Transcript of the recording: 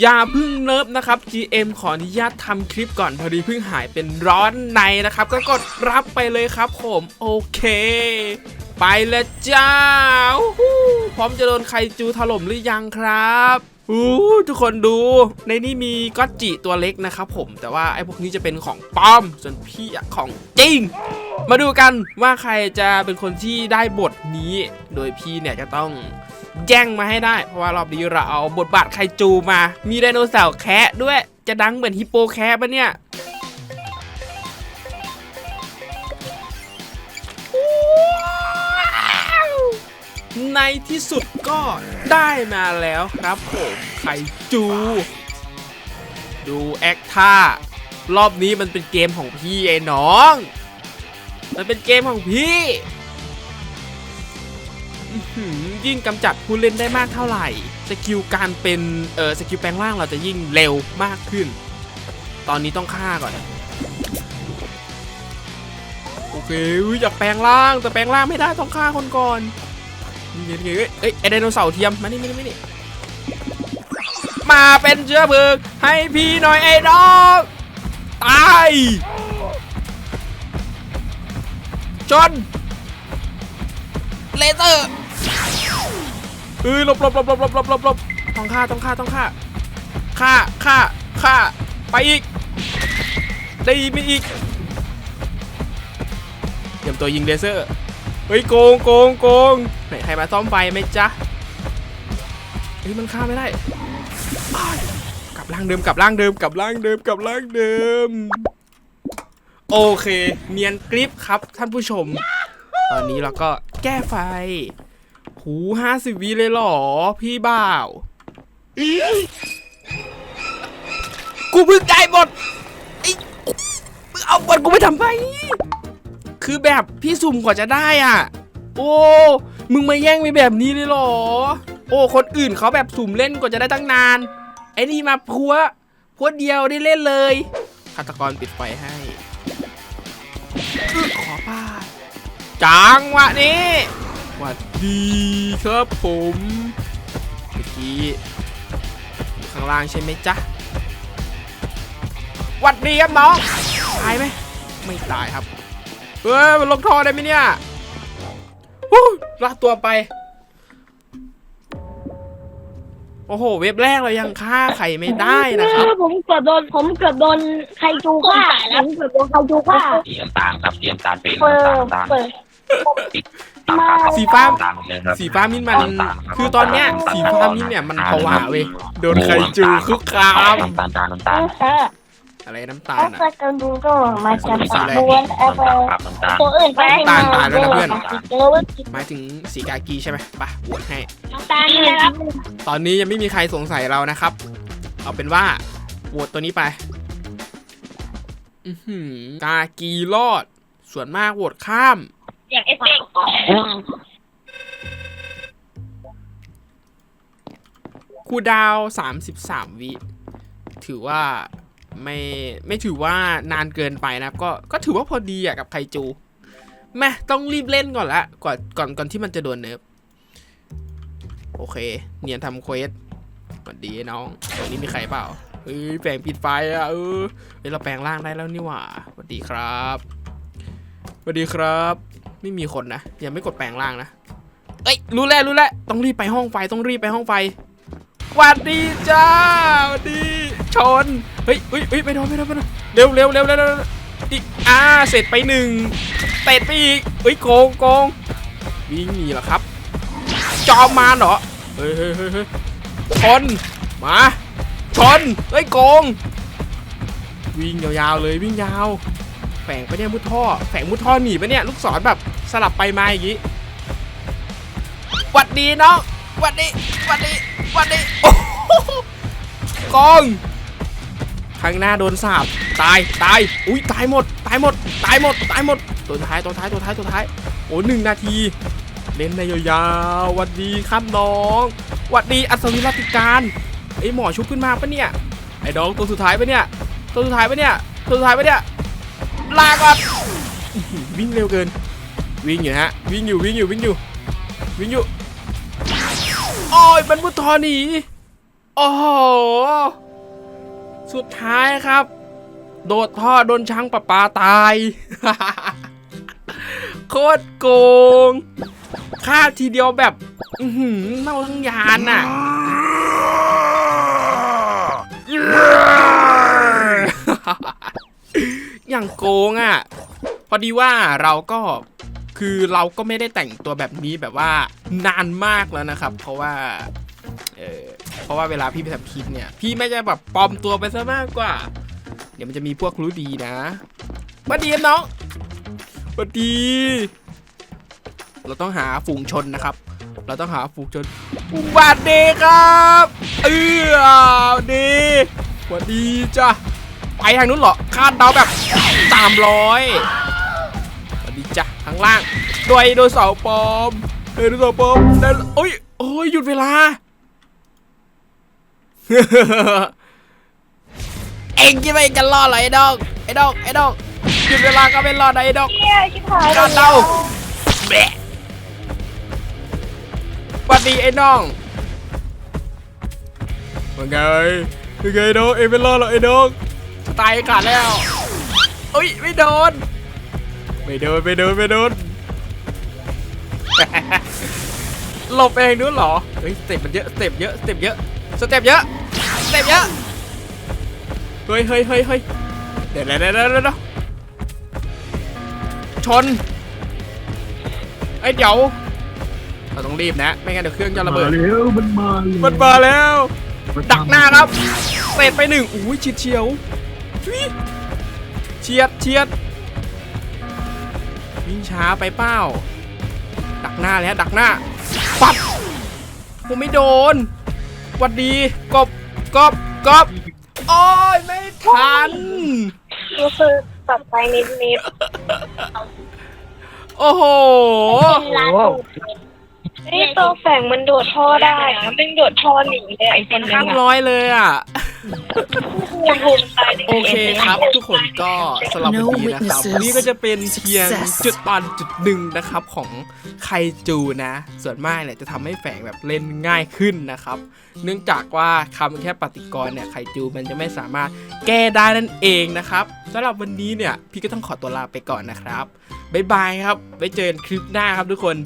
อย่าพึ่งเนิบนะครับ GM ขออนุญาตทำคลิปก่อนพอดีเพิ่งหายเป็นร้อนในนะครับ ก็กดรับไปเลยครับผมโอเค ไปแล้วจ้าพร้อมจะโดนไครจูถล่มหรือยังครับอู้ทุกคนดูในนี้มีก็จิตัวเล็กนะครับผมแต่ว่าไอ้พวกนี้จะเป็นของปลอม ส่วนพี่ของจริง มาดูกันว่าใครจะเป็นคนที่ได้บทนี้ โดยพี่เนี่ยจะต้อง แย่งมาให้ได้ เพราะว่ารอบนี้เราเอาบทบาทไคจูมา มีไดโนเสาร์แคะด้วยจะดังเหมือนฮิปโปแคะปะเนี่ยในที่สุดก็ได้มาแล้วครับผมไคจู ดูแอคท่ารอบนี้มันเป็นเกมของพี่ไอ้น้อง มันเป็นเกมของพี่อื ยิ่งกำจัดผู้เล่นได้มากเท่าไหร่สกิลการเป็นเออสกิลแปลงร่างเราจะยิ่งเร็วมากขึ้น ตอนนี้ต้องฆ่าก่อนโอเคอยากแปลงร่างแต่แปลงร่างไม่ได้ต้องฆ่าคนก่อนนี่ไงนี่ไงเอ้ยเอ้ยไอไดโนเสาร์เทียมมานี่มานี่มานี่มาเป็นเชื้อเพลิงให้พี่หน่อยไอ้น้องตายจนเลเซอร์ เอ้ยหลบหลบหลบหลบหลบหลบหลบหลบต้องฆ่าต้องฆ่าต้องฆ่าฆ่าฆ่าฆ่าไปอีกได้ไม่อีกเตรียมตัวยิงเลเซอร์เฮ้ยโกงโกงโกงไหนใครมาซ่อมไฟไหมจ๊ะเฮ้ยมันฆ่าไม่ได้กลับร่างเดิมกลับร่างเดิมกลับร่างเดิมกลับร่างเดิม โอเค เนียนกริปครับท่านผู้ชม ตอนนี้เราก็แก้ไฟ หูห้าสิบวิเลยเหรอ พี่บ่าว กูเพิ่งได้บทไอ้มึงเอาบทกูไปทำไม คือแบบพี่สุ่มกว่าจะได้อะ โอ้ มึงมาแย่งไปแบบนี้เลยเหรอ โอ้ คนอื่นเขาแบบสุ่มเล่นกว่าจะได้ตั้งนาน ไอ้นี่มาพัว พัวเดียวได้เล่นเลยฆาตกรปิดไฟให้อึ๊ะขอป้าดจังหวะนี้ หวัดดีครับผมเมื่อกี้อยู่ข้างล่างใช่ไหมจ๊ะหวัดดีครับน้องตายไหมไม่ตายครับเฮ้ยมันลงท่อได้ไหมเนี่ยฮู้ลากตัวไป โอ้โห เว็บแรกเรายังฆ่าใครไม่ได้นะครับ ผมเกือบโดน ผมเกือบโดนไคจูฆ่าผมเกือบโดนไคจูฆ่าสีน้ำตาลครับสีน้ำตาลเป็นเปิดน้ำตาลเปิดน้ำตาลครับ สีฟ้าน้ำตาลหมดเลยครับสีฟ้ามิ้นท์มัน คือตอนเนี้ย สีฟ้ามิ้นท์เนี่ยมันผวาเว้ย โดนใครจูคุกคาม น้ำตาลน้ำตาลน้ำตาลฮะอะไรน้ำตาแอลปอะเปิลดูก็มาจากสีอะไรบวนแอปน้ำเปิตาลลครับน้ำตาล ตัวอื่นไปตาลตาลแล้วนะเพื่อนเจอว่าหมายถึงสีกากีใช่ไหมไปะโหวตให้น้ำตาลนี่นะครับตอนนี้ยังไม่มีใครสงสัยเรานะครับ เอาเป็นว่าโหวตตัวนี้ไป อือหือกากีรอด ส่วนมากโหวตข้าม อย่างเอฟเฟกต์คูลดาวน์33วิ ถือว่าไม่ไม่ถือว่านานเกินไปนะครับก็ก็ถือว่าพอดีอะกับไคจูแม่ต้องรีบเล่นก่อนละก่อนก่อนก่อนที่มันจะโดนเนิร์ฟโอเค เนียนทำเควสสวัสดีน้องตรงนี้มีใครเปล่าเฮ้ยแปลงปิดไฟอะเออเฮ้ยเราแปลงร่างได้แล้วนี่หว่าสวัสดีครับสวัสดีครับ ไม่มีคนนะยังไม่กดแปลงร่างนะเอ้ยรู้แล้วรู้แล้วต้องรีบไปห้องไฟต้องรีบไปห้องไฟหวัดดีจ้าหวัดดีชนเฮ้ยเฮ้ยเฮ้ยไปโดนไปโดนไปโดนเร็วเร็วเร็วเร็วเร็วอีกอ่าเสร็จไปหนึ่งเตะไปอีกเฮ้ยโกงโกงวิ่งหนีเหรอครับ จอมมาเหรอเฮ้ยเฮ้ยเฮ้ยเฮ้ยชนมาชนเฮ้ยโกง วิ่งยาวๆเลยวิ่งยาว แฝงไปเนี่ยมุดท่อแฝงมุดท่อหนีไปเนี่ยลูกศรแบบสลับไปมาอย่างงี้หวัดดีน้องหวัดดีหวัดดีหวัดดีโอ้กองข้างหน้าโดนสาบตายตายอุ้ยตายหมดตายหมดตายหมดตายหมดตัวท้ายตัวท้ายตัวท้ายตัวท้ายโอ้หนึ่งนาทีเล่นในยาวๆหวัดดีครับน้องหวัดดีอัศวินรัติการไอหมอชุบขึ้นมาปะเนี่ยไอ้น้องตัวสุดท้ายปะเนี่ยตัวสุดท้ายปะเนี่ยตัวสุดท้ายปะเนี่ย ลาก่อนอื้อหือวิ่งเร็วเกิน วิ่งอยู่ฮะ วิ่งอยู่วิ่งอยู่วิ่งอยู่ วิ่งอยู่โอ้ยมันมุดทอหนีโอ้โหสุดท้ายครับ โดดท่อโดนช้างประปาตาย โคตรโกงฆ่าทีเดียวแบบอือหือเน่าทั้งยานน่ะ อย่างโกงอะ พอดีว่าเราก็คือเราก็ไม่ได้แต่งตัวแบบนี้แบบว่านานมากแล้วนะครับ เพราะว่า เออเพราะว่าเวลาพี่ไปทำคลิปเนี่ย พี่ไม่จะแบบปลอมตัวไปซะมากกว่า เดี๋ยวมันจะมีพวกรู้ดีนะสวัสดีน้องสวัสดี เราต้องหาฝูงชนนะครับ เราต้องหาฝูงชนสวัสดีครับ เออดีสวัสดีจ้ะ ไปทางนู้นเหรอคาดเดาแบบสามร้อยสวัสดีจ้ะข้างล่างโดยโดยเสาร์ปลอมเดยโดยเสาร์ปลอมได้โอ้ยโอ้ยหยุดเวลา เอ็งคิดว่าเอ็งจะรอดเหรอไอ้ดอกไอ้ดอกไอ้ดอกหยุดเวลาก็ไม่รอดนะไอ้ดอกเนี่ยชิบหายการเดาแบะสวัสดีไอ้น้องว่าไงว่าไงน้องเอ็งไม่รอดหรอกไอ้น้อง ตายขาดแล้วเอ้ยไม่โดน ไม่โดนไม่โดนไม่โดนหลบเองด้วยเหรอ เฮ้ยสเต็ปมันเยอะสเต็ปเยอะสเต็ปเยอะสเต็ปเยอะสเต็ปเยอะ เฮ้ยเฮ้ยเฮ้ยเฮ้ยเดี๋ยวเดี๋ยวเดี๋ยวเดี๋ยวเดี๋ยวชนไอ้ยเดี๋ยวเราต้องรีบนะ ไม่งั้นเดี๋ยวเครื่องจะระเบิด แล้วมันมามันมาแล้ว ดักหน้าครับเตะไปหนึ่งอุ้ยเฉียดเฉียว ชุยเฉียดเฉียดวิ่งช้าไปเป้า ดักหน้าแล้วดักหน้า ปัดผมไม่โดนหวัดดีกบกบกบโอ้ยไม่ทันก็คือตัดไปนิดนิดโอ้โหนี่ตัวแฝงมันโดดท่อได้อะมันโดดท่อหนีเลยไอ้คนข้านั้งนร้อยเลยอะ ยังภูมิตายโอเคครับ ทุกคนก็สำหรับวันนี้นะครับ No witnesses นี่ก็จะเป็นเพียง Success จุดตอนจุดหนึ่งนะครับของไคจูนะ ส่วนมากเนี่ยจะทำให้แฝงแบบเล่นง่ายขึ้นนะครับ เนื่องจากว่าคำแค่ปฏิกรณ์เนี่ยไคจูมันจะไม่สามารถแก้ได้นั่นเองนะครับสำหรับวันนี้เนี่ยพี่ก็ต้องขอตัวลาไปก่อนนะครับบ๊ายบายครับไว้เจอกันคลิปหน้าครับทุกคน